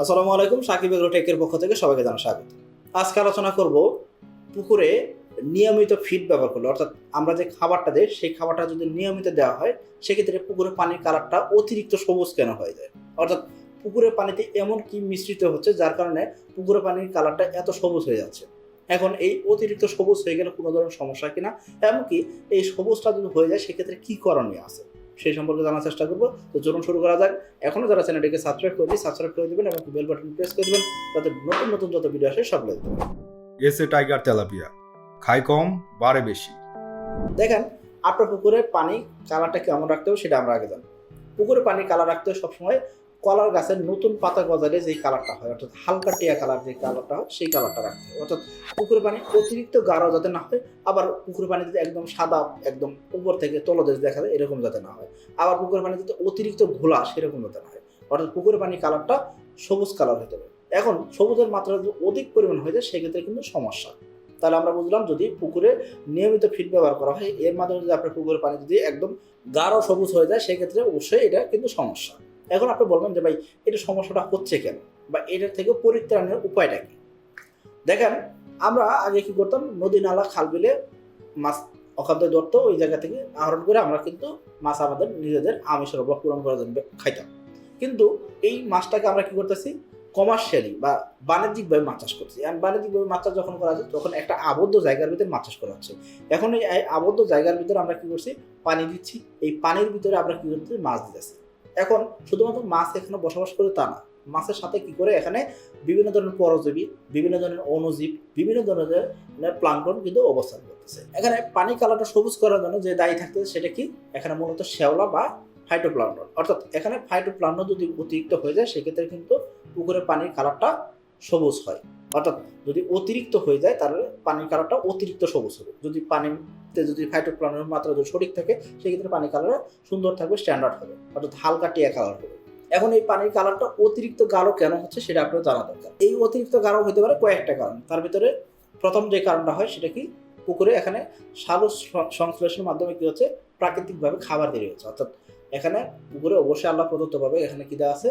আসসালামু আলাইকুম, সাকিব এগ্রো টেকের পক্ষ থেকে সবাইকে জানা স্বাগত। আজকে আলোচনা করব পুকুরে নিয়মিত ফিড ব্যবহার করলে, অর্থাৎ আমরা যে খাবারটা দিই, সেই খাবারটা যদি নিয়মিত দেওয়া হয়, সেক্ষেত্রে পুকুরে পানির কালারটা অতিরিক্ত সবুজ কেন হয়ে যায়? অর্থাৎ পুকুরের পানিতে এমন কি মিশ্রিত হচ্ছে যার কারণে পুকুরে পানির কালারটা এত সবুজ হয়ে যাচ্ছে? এখন এই অতিরিক্ত সবুজ হয়ে গেলে কোনো ধরনের সমস্যা কিনা? এমনকি এই সবুজটা যদি হয়ে যায়, সেক্ষেত্রে কী করণীয় আছে? সেই সম্পর্কে জানার চেষ্টা করব। তো চলুন শুরু করা যাক। এখনও যারা চ্যানেলটিকে সাবস্ক্রাইব করেনি সাবস্ক্রাইব করে দেবেন এবং বেল বাটন প্রেস করে দেবেন যাতে নতুন নতুন যত ভিডিও আসে সব দেখতে পারেন এসে টাইগার তেলাপিয়া খাই কম বাড়ে বেশি। দেখেন আপনার পুকুরের পানি কালারটা কেমন রাখতে হবে সেটা আমরা আগে জানি। পুকুরে পানি কালার রাখতে হবে সবসময় কলার গাছের নতুন পাতা গজালে যেই কালারটা হয়, অর্থাৎ হালকা টিয়া কালার যে কালারটা হয়, সেই কালারটা রাখতে হবে অর্থাৎ পুকুর পানি অতিরিক্ত গাঢ় যাতে না হয়, আবার পুকুর পানি যদি একদম সাদা, একদম উপর থেকে তলদেশ দেখা যায় এরকম যাতে না হয়। আবার পুকুরে পানি যদি অতিরিক্ত ঘোলা, সেরকম যাতে না হয়। অর্থাৎ পুকুরে পানি কালারটা সবুজ কালার হতে হবে এখন সবুজের মাত্রা যদি অধিক পরিমাণ হয়ে যায়, সেক্ষেত্রে কিন্তু সমস্যা। তাহলে আমরা বুঝলাম যদি পুকুরে নিয়মিত ফিড ব্যবহার করা হয়, এর মাধ্যমে যদি আপনার পুকুরের পানি যদি একদম গাঢ় সবুজ হয়ে যায়, সেক্ষেত্রে অবশ্যই এটা কিন্তু সমস্যা। এখন আপনি বলবেন যে ভাই, এটা সমস্যাটা হচ্ছে কেন? বা এটার থেকে পরিত্রাণের উপায়টা কি? দেখেন, আমরা আগে কি করতাম, নদী নালা, খাল বিলে মাছ অখাদ্য ধরতো ওই জায়গা থেকে আহরণ করে আমরা কিন্তু মাছ আমাদের নিজেদের আমিষের অভাব পূরণ করার জন্য খাইতাম। কিন্তু এই মাছটাকে আমরা কি করতেছি? কমার্শিয়ালি বা বাণিজ্যিকভাবে মাছ চাষ করছি আর বাণিজ্যিকভাবে মাছ চাষ যখন করা হচ্ছে, তখন একটা আবদ্ধ জায়গার ভিতরে মাছ চাষ করা হচ্ছে। এখন এই আবদ্ধ জায়গার ভিতরে আমরা কি করছি? পানি দিচ্ছি। এই পানির ভিতরে আমরা কি করছি মাছ দিতেছি। এখন শুধুমাত্র মাছ এখানে বসবাস করে তা না, মাছের সাথে কি করে এখানে বিভিন্ন ধরনের পরজীবী, বিভিন্ন ধরনের অণুজীব, বিভিন্ন ধরনের প্লাঙ্কটন কিন্তু অবস্থান করতেছে। এখানে পানি কালারটা সবুজ করার জন্য যে দায়ী থাকতেছে সেটা কি? এখানে মূলত শ্যাওলা বা ফাইটোপ্লান্টন অর্থাৎ এখানে ফাইটোপ্লান্টন যদি অতিরিক্ত হয়ে যায়, সেক্ষেত্রে কিন্তু পুকুরের পানির কালারটা সবুজ হয়। অর্থাৎ যদি অতিরিক্ত হয়ে যায়, তাহলে পানির কালারটা অতিরিক্ত সবুজ হবে। যদি পানিতে যদি ফাইটোপ্লান্টনের মাত্রা যদি সঠিক থাকে, সেক্ষেত্রে পানির কালার সুন্দর থাকবে স্ট্যান্ডার্ড হবে। অর্থাৎ হালকা টিয়া কালার হবে। এখন এই পানির কালারটা অতিরিক্ত গাঢ় কেন হচ্ছে সেটা আপনার জানা দরকার। এই অতিরিক্ত গাঢ় হতে পারে কয়েকটা কারণ। তার ভিতরে প্রথম যে কারণটা হয়, সেটা কি? পুকুরে এখানে সালু সংশ্লেষণের মাধ্যমে কি হচ্ছে? প্রাকৃতিকভাবে খাবার তৈরি হচ্ছে অর্থাৎ এখানে পুকুরে অবশ্যই আল্লাহ প্রদত্তভাবে এখানে কি দেওয়া আছে?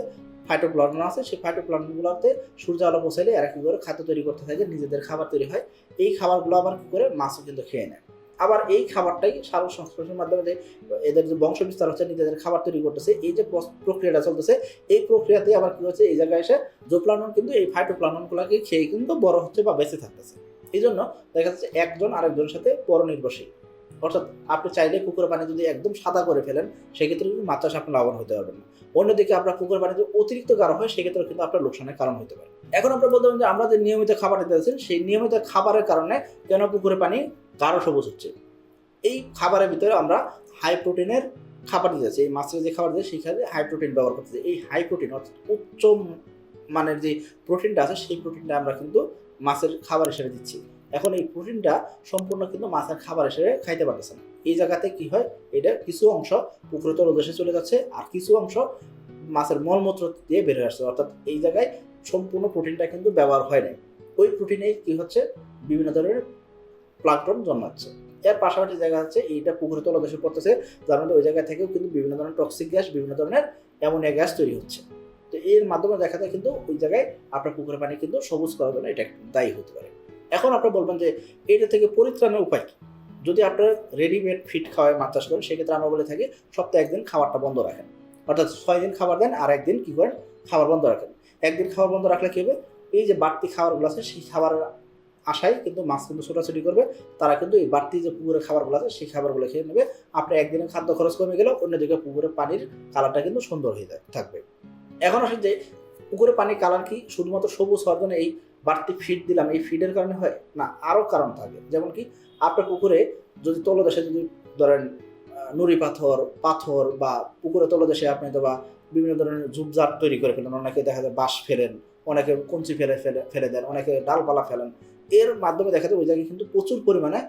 ফাইটোপ্লান্টন আছে, সেই ফাইটোপ্লান্টনগুলোতে সূর্য আলো পৌঁছাইলে এরা কী করে? খাদ্য তৈরি করতে থাকে, নিজেদের খাবার তৈরি হয়। এই খাবারগুলো আবার কী করে? মাছও কিন্তু খেয়ে নেয়। আবার এই খাবারটাই সার সংশ্লেষণের মাধ্যমে যে এদের যে বংশ বিস্তার হচ্ছে, নিজেদের খাবার তৈরি করতেছে, এই যে প্রক্রিয়াটা চলতেছে, এই প্রক্রিয়াতে আবার কী হচ্ছে? এই জায়গায় এসে জোপ্লানন কিন্তু এই ফাইটোপ্লাননগুলোকে খেয়ে কিন্তু বড় হচ্ছে বা বেঁচে থাকতেছে। এই জন্য দেখা যাচ্ছে একজন আরেকজনের সাথে পরনির্ভরশীল। অর্থাৎ আপনি চাইলে পুকুরের পানি যদি একদম সাদা করে ফেলেন, সেক্ষেত্রে কিন্তু মাছ চাষ আপনি লাভবান হতে পারবেন না। অন্যদিকে আপনার পুকুরের পানি যদি অতিরিক্ত গাঢ় হয় সেক্ষেত্রে কিন্তু আপনার লোকসানের কারণ হতে পারে। এখন আমরা বলতে যে আমরা যে নিয়মিত খাবার দিতে যাচ্ছি, সেই নিয়মিত খাবারের কারণে কেন পুকুরের পানি গাঢ় সবুজ হচ্ছে? এই খাবারের ভিতরে আমরা হাই প্রোটিনের খাবার দিতে যাচ্ছি। এই মাছের যে খাবার দিচ্ছে সেখানে হাই প্রোটিন ব্যবহার করতেছি এই হাই প্রোটিন অর্থাৎ উচ্চ মানের যে প্রোটিনটা আছে, সেই প্রোটিনটা আমরা কিন্তু মাছের খাবার হিসেবে দিচ্ছি। এখন এই প্রোটিনটা সম্পূর্ণ কিন্তু মাছের খাবার হিসেবে খাইতে পারতেছে না। এই জায়গাতে কি হয়? এটা কিছু অংশ পুকুরে তলদেশে চলে যাচ্ছে আর কিছু অংশ মাছের মলমূত্র দিয়ে হয়ে আসছে। অর্থাৎ এই জায়গায় সম্পূর্ণ প্রোটিনটা কিন্তু ব্যবহার হয় না ওই প্রোটিনে কি হচ্ছে? বিভিন্ন ধরনের প্লান্টন জন্মাচ্ছে। এর পাশাপাশি জায়গা হচ্ছে এইটা পুকুরে তলদেশে পড়তেছে। যার মধ্যে ওই জায়গা থেকেও কিন্তু বিভিন্ন ধরনের টক্সিক গ্যাস বিভিন্ন ধরনের অ্যামোনিয়া গ্যাস তৈরি হচ্ছে। তো এর মাধ্যমে দেখা যায় কিন্তু ওই জায়গায় আপনার পুকুরের পানি কিন্তু সবুজ করার জন্য এটা দায়ী হতে পারে। এখন আপনারা বলবেন যে এটা থেকে পরিত্রাণের উপায় কি? যদি আপনার রেডিমেড ফিট খাওয়ায় মাছ চাষ করেন, সেক্ষেত্রে আমরা বলে থাকি সপ্তাহে একদিন খাবারটা বন্ধ রাখেন। অর্থাৎ ছয় দিন খাবার দেন আর একদিন কী করেন? খাবার বন্ধ রাখেন। একদিন খাবার বন্ধ রাখলে কী হবে? এই যে বাড়তি খাবারগুলো আছে, সেই খাবারের আশায় কিন্তু মাছ কিন্তু ছোটাছুটি করবে। তারা কিন্তু এই বাড়তি যে পুকুরের খাবারগুলো আছে, সেই খাবারগুলো খেয়ে নেবে। আপনার একদিনের খাদ্য খরচ কমে গেলেও অন্যদিকে পুকুরের পানির কালারটা কিন্তু সুন্দর হয়ে থাকবে। এখন আসে যে পুকুরের পানির কালার কি? শুধুমাত্র সবুজ হওয়ার জন্য এই বাড়তি ফিড দিলাম, এই ফিডের কারণে হয়? না, আরও কারণ থাকে। যেমন কি, আপনার পুকুরে যদি তলদেশে যদি ধরেন নুড়ি পাথর পাথর বা পুকুরে তলদেশে আপনি তো বা বিভিন্ন ধরনের ঝুপঝাট তৈরি করে ফেলেন। অনেকে দেখা যায় বাঁশ ফেলেন, অনেকে কঞ্চি ফেলে ফেলে ফেলে দেন, অনেকে ডালপালা ফেলেন। এর মাধ্যমে দেখা যায় ওই জায়গায় কিন্তু প্রচুর পরিমাণে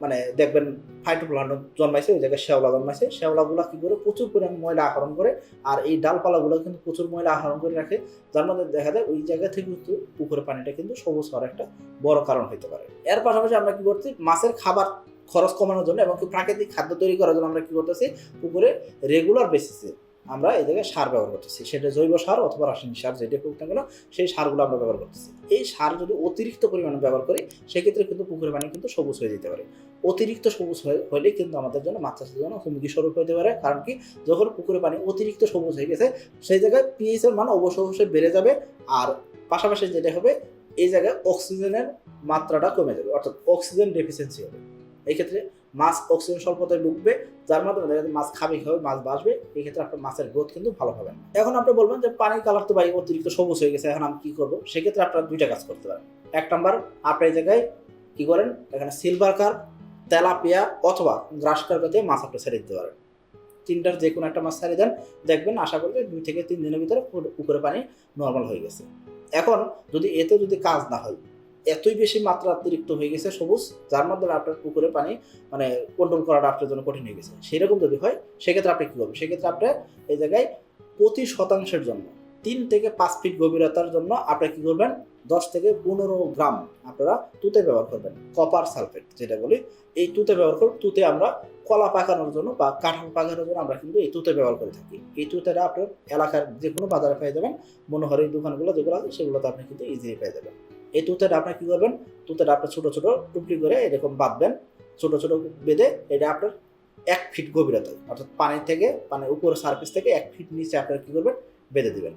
মানে দেখবেন ফাইটোপ্লান্ট জন্মাইছে, ওই জায়গায় শ্যাওলা জন্মাইছে। শ্যাওলাগুলো কি করে? প্রচুর পরিমাণে ময়লা আহরণ করে, আর এই ডালপালাগুলো কিন্তু প্রচুর ময়লা আহরণ করে রাখে। যার মধ্যে দেখা যায়, ওই জায়গা থেকে কিন্তু পুকুরের পানিটা কিন্তু সবুজ হওয়ার একটা বড় কারণ হতে পারে। এর পাশাপাশি আমরা কি করছি? মাছের খাবার খরচ কমানোর জন্য এবং প্রাকৃতিক খাদ্য তৈরি করার জন্য আমরা কি করতেছি? পুকুরে রেগুলার বেসিসে আমরা এই জায়গায় সার ব্যবহার করতেছি। সেটা জৈব সার অথবা রাসায়নিক সার, যেটা হোক না কেন, সেই সারগুলো আমরা ব্যবহার করতেছি। এই সার যদি অতিরিক্ত পরিমাণে ব্যবহার করি, সেক্ষেত্রে কিন্তু পুকুরের পানি কিন্তু সবুজ হয়ে যেতে পারে। অতিরিক্ত সবুজ হলে কিন্তু আমাদের জন্য মাছ চাষের জন্য হুমকি স্বরূপ হতে পারে। কারণ কি? যখন পুকুরের পানি অতিরিক্ত সবুজ হয়ে গেছে, সেই জায়গায় পিএইচ এর মান অবশ্যই অবশ্যই বেড়ে যাবে আর পাশাপাশি যেটা হবে, এই জায়গায় অক্সিজেনের মাত্রাটা কমে যাবে, অর্থাৎ অক্সিজেন ডেফিসিয়েন্সি হবে। এই ক্ষেত্রে মাছ অক্সিজেন স্বল্পতায় ডুববে যার মাধ্যমে দেখা মাছ খাবে খাবে মাছ বাঁচবে, এই ক্ষেত্রে আপনার মাছের গ্রোথ কিন্তু ভালো হবে না। এখন আপনি বলবেন যে পানির কালার তো ভাই অতিরিক্ত সবুজ হয়ে গেছে, এখন আমি কি করব? সেক্ষেত্রে আপনারা দুইটা কাজ করতে পারেন। এক নাম্বার, আপনি এই জায়গায় কি করেন? এখানে সিলভার কার তেলাপিয়া অথবা গ্রাস কার্প দিয়ে মাছ আপনি ছেড়ে দিতে পারেন। তিনটার যে কোনো একটা মাছ ছেড়ে দেন। দেখবেন আশা করি যে দুই থেকে তিন দিনের ভিতরে পুরো পুকুরে পানি নর্মাল হয়ে গেছে। এখন যদি এতে যদি কাজ না হয়, এতই বেশি মাত্রা অতিরিক্ত হয়ে গেছে সবুজ, যার মাধ্যমে আপনার পুকুরে পানি মানে কন্ট্রোল করাটা আপনার জন্য কঠিন হয়ে গেছে। সেরকম যদি হয়, সেক্ষেত্রে আপনি কী করবেন? সেক্ষেত্রে আপনি এই জায়গায় প্রতি শতাংশের জন্য তিন থেকে পাঁচ ফিট গভীরতার জন্য আপনি কি করবেন? দশ থেকে পনেরো গ্রাম আপনারা তুতে ব্যবহার করবেন কপার সালফেট যেটা বলি। এই তুতে ব্যবহার করুন তুতে আমরা কলা পাকানোর জন্য বা কাঁঠাল পাকানোর জন্য আমরা কিন্তু এই তুতে ব্যবহার করে থাকি। এই তুতেটা আপনার এলাকার যে কোনো বাজারে পেয়ে যাবেন, মনোহরি দোকানগুলো যেগুলো আছে সেগুলোতে আপনি কিন্তু ইজিলি পেয়ে যাবেন। এই তুতেটা আপনি কী করবেন? তুতেটা আপনার ছোটো ছোটো টুকরি করে এরকম বাঁধবেন, ছোটো ছোটো বেঁধে এটা আপনার এক ফিট গভীরতায়, অর্থাৎ পানি থেকে, পানির উপর সার্ফেস থেকে এক ফিট নিচে আপনারা কী করবেন? বেঁধে দেবেন।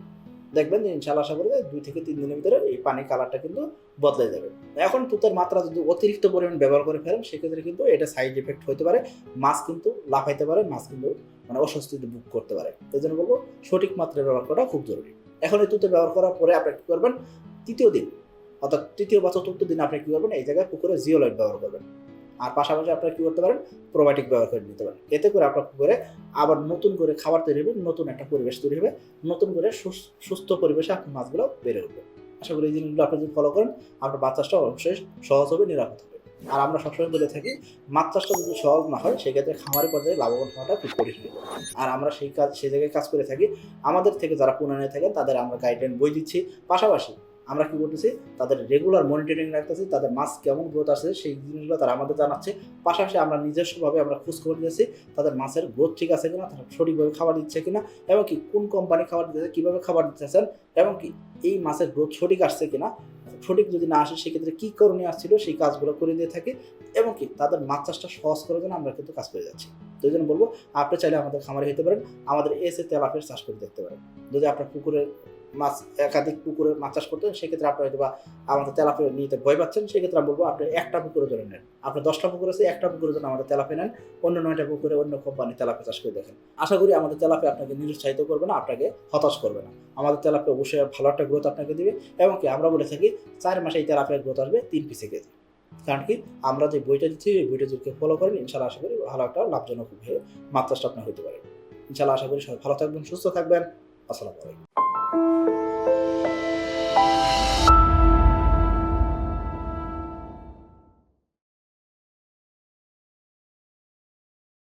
দেখবেন যে ইনশাল্লাহ আশা করি যে দুই থেকে তিন দিনের ভিতরে এই পানির কালারটা কিন্তু বদলে যাবে। এখন তুতের মাত্রা যদি অতিরিক্ত পরিমাণ ব্যবহার করে ফেলেন, সেক্ষেত্রে কিন্তু এটা সাইড এফেক্ট হতে পারে, মাছ কিন্তু লাফাইতে পারে, মাছ কিন্তু মানে অস্বস্তিতে বুক করতে পারে। এই জন্য বলব সঠিক মাত্রায় ব্যবহার করা খুব জরুরি। এখন এই তুতে ব্যবহার করার পরে আপনি কী করবেন? তৃতীয় দিন, অর্থাৎ তৃতীয় বা চতুর্থ দিন আপনি কী করবেন? এই জায়গায় পুকুরে জিওলাইট ব্যবহার করবেন। আর পাশাপাশি আপনারা কি করতে পারেন? প্রোবায়োটিক ব্যবহার করে নিতে পারেন। এতে করে আপনার করে আবার নতুন করে খাবার তৈরি হবে, নতুন একটা পরিবেশ তৈরি হবে, নতুন করে সুস- সুস্থ পরিবেশে আপনার মাছগুলো বেড়ে উঠবে। আশা করি এই জিনিসগুলো আপনি যদি ফলো করেন, আপনার মাছ চাষটা অবশ্যই সহজ হবে, নিরাপদ হবে। আর আমরা সবসময় বলে থাকি, মাছ চাষটা যদি সহজ না হয়, সেক্ষেত্রে খামারি পর্যায়ে লাভবান হওয়াটা খুব কঠিন আর আমরা সেই কাজ, সেই জায়গায় কাজ করে থাকি। আমাদের থেকে যারা পুনরায় থাকেন তাদের আমরা গাইডলাইন বই দিচ্ছি। পাশাপাশি আমরা কি করতেছি? তাদের রেগুলার মনিটরিং রাখতেছি, তাদের মাছ কেমন গ্রোথ আসছে, সেই জিনিসগুলো তারা আমাদের জানাচ্ছে। পাশাপাশি আমরা নিজস্বভাবে আমরা খোঁজ খবর দিয়েছি তাদের মাছের গ্রোথ ঠিক আছে কিনা, তারা সঠিকভাবে খাবার দিচ্ছে কিনা, এবং কি কোন কোম্পানি খাবার দিতেছে, কীভাবে খাবার দিতেছেন, এবং কি এই মাছের গ্রোথ সঠিক আসছে কিনা, সঠিক যদি না আসে, সেক্ষেত্রে কী করণীয় আসছিল, সেই কাজগুলো করে দিয়ে থাকি, এবং কি তাদের মাছ চাষটা সহজ করার জন্য আমরা কিন্তু কাজ করে যাচ্ছি। তো জন্য বলব, আপনি চাইলে আমাদের খামারে হতে পারেন, আমাদের এসে তেলাপের চাষ করে দেখতে পারেন। যদি আপনার পুকুরের মাছ, একাধিক পুকুরে মাছ চাষ করতেন, সেক্ষেত্রে আপনি হয়তো বা আমাদের তেলাপে নিতে ভয় পাচ্ছেন, সেক্ষেত্রে আমি বলব আপনি একটা পুকুরে ধরে নেন। আপনার দশটা পুকুর আছে, একটা পুকুরের জন্য আমাদের তেলাপে নেন, অন্য নয়টা পুকুরে অন্য কোম্পানি তেলাপে চাষ করে দেখেন। আশা করি আমাদের তেলাপে আপনাকে নিরুৎসাহিত করবে না, আপনাকে হতাশ করবে না। আমাদের তেলাপে অবশ্যই ভালো একটা গ্রোথ আপনাকে দিবে এবং কি আমরা বলে থাকি, চার মাসে এই তেলাপের গ্রোথ আসবে তিন পিসে কেজি কারণ কি, আমরা যে বইটা দিচ্ছি, এই বইটা যদি ফলো করেন ইনশাল্লাহ আশা করি ভালো একটা লাভজনক হয়ে মাত্রাসটা আপনার হতে পারে। ইনশাল্লাহ আশা করি সবাই ভালো থাকবেন, সুস্থ থাকবেন। আসসালামু আলাইকুম।